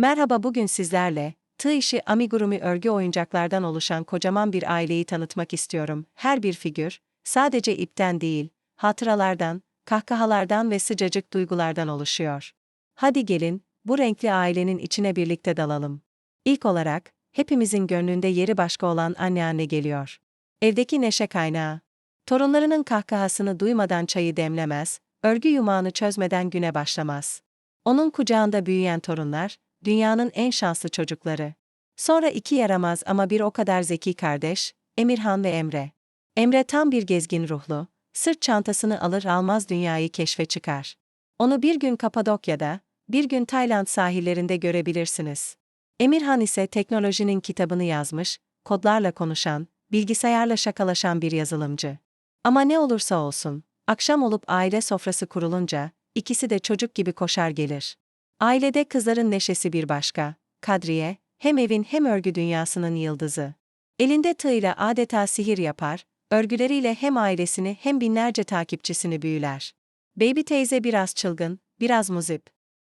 Merhaba bugün sizlerle, tığ işi amigurumi örgü oyuncaklardan oluşan kocaman bir aileyi tanıtmak istiyorum. Her bir figür, sadece ipten değil, hatıralardan, kahkahalardan ve sıcacık duygulardan oluşuyor. Hadi gelin, bu renkli ailenin içine birlikte dalalım. İlk olarak, hepimizin gönlünde yeri başka olan anneanne geliyor. Evdeki neşe kaynağı. Torunlarının kahkahasını duymadan çayı demlemez, örgü yumağını çözmeden güne başlamaz. Onun kucağında büyüyen torunlar, dünyanın en şanslı çocukları. Sonra iki yaramaz ama bir o kadar zeki kardeş, Emirhan ve Emre. Emre tam bir gezgin ruhlu, sırt çantasını alır almaz dünyayı keşfe çıkar. Onu bir gün Kapadokya'da, bir gün Tayland sahillerinde görebilirsiniz. Emirhan ise teknolojinin kitabını yazmış, kodlarla konuşan, bilgisayarla şakalaşan bir yazılımcı. Ama ne olursa olsun, akşam olup aile sofrası kurulunca, ikisi de çocuk gibi koşar gelir. Ailede kızların neşesi bir başka. Kadriye, hem evin hem örgü dünyasının yıldızı. Elinde tığıyla adeta sihir yapar, örgüleriyle hem ailesini hem binlerce takipçisini büyüler. Baby teyze biraz çılgın, biraz muzip.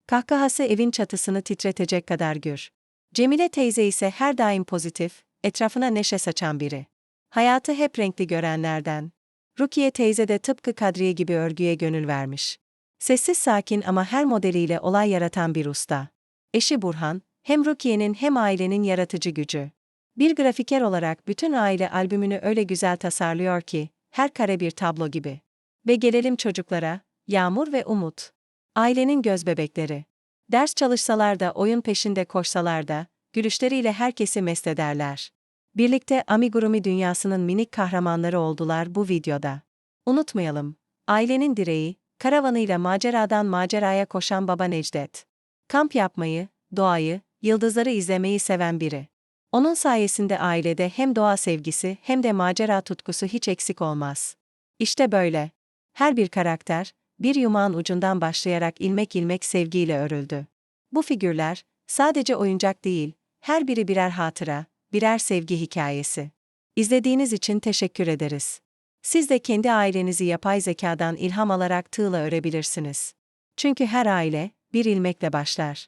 Kahkahası evin çatısını titretecek kadar gür. Cemile teyze ise her daim pozitif, etrafına neşe saçan biri. Hayatı hep renkli görenlerden. Rukiye teyze de tıpkı Kadriye gibi örgüye gönül vermiş. Sessiz sakin ama her modeliyle olay yaratan bir usta. Eşi Burhan, hem Rukiye'nin hem ailenin yaratıcı gücü. Bir grafiker olarak bütün aile albümünü öyle güzel tasarlıyor ki, her kare bir tablo gibi. Ve gelelim çocuklara, Yağmur ve Umut. Ailenin göz bebekleri. Ders çalışsalar da oyun peşinde koşsalar da, gülüşleriyle herkesi mest ederler. Birlikte amigurumi dünyasının minik kahramanları oldular bu videoda. Unutmayalım, ailenin direği, karavanıyla maceradan maceraya koşan baba Necdet. Kamp yapmayı, doğayı, yıldızları izlemeyi seven biri. Onun sayesinde ailede hem doğa sevgisi hem de macera tutkusu hiç eksik olmaz. İşte böyle. Her bir karakter, bir yumağın ucundan başlayarak ilmek ilmek sevgiyle örüldü. Bu figürler, sadece oyuncak değil, her biri birer hatıra, birer sevgi hikayesi. İzlediğiniz için teşekkür ederiz. Siz de kendi ailenizi yapay zekadan ilham alarak tığla örebilirsiniz. Çünkü her aile, bir ilmekle başlar.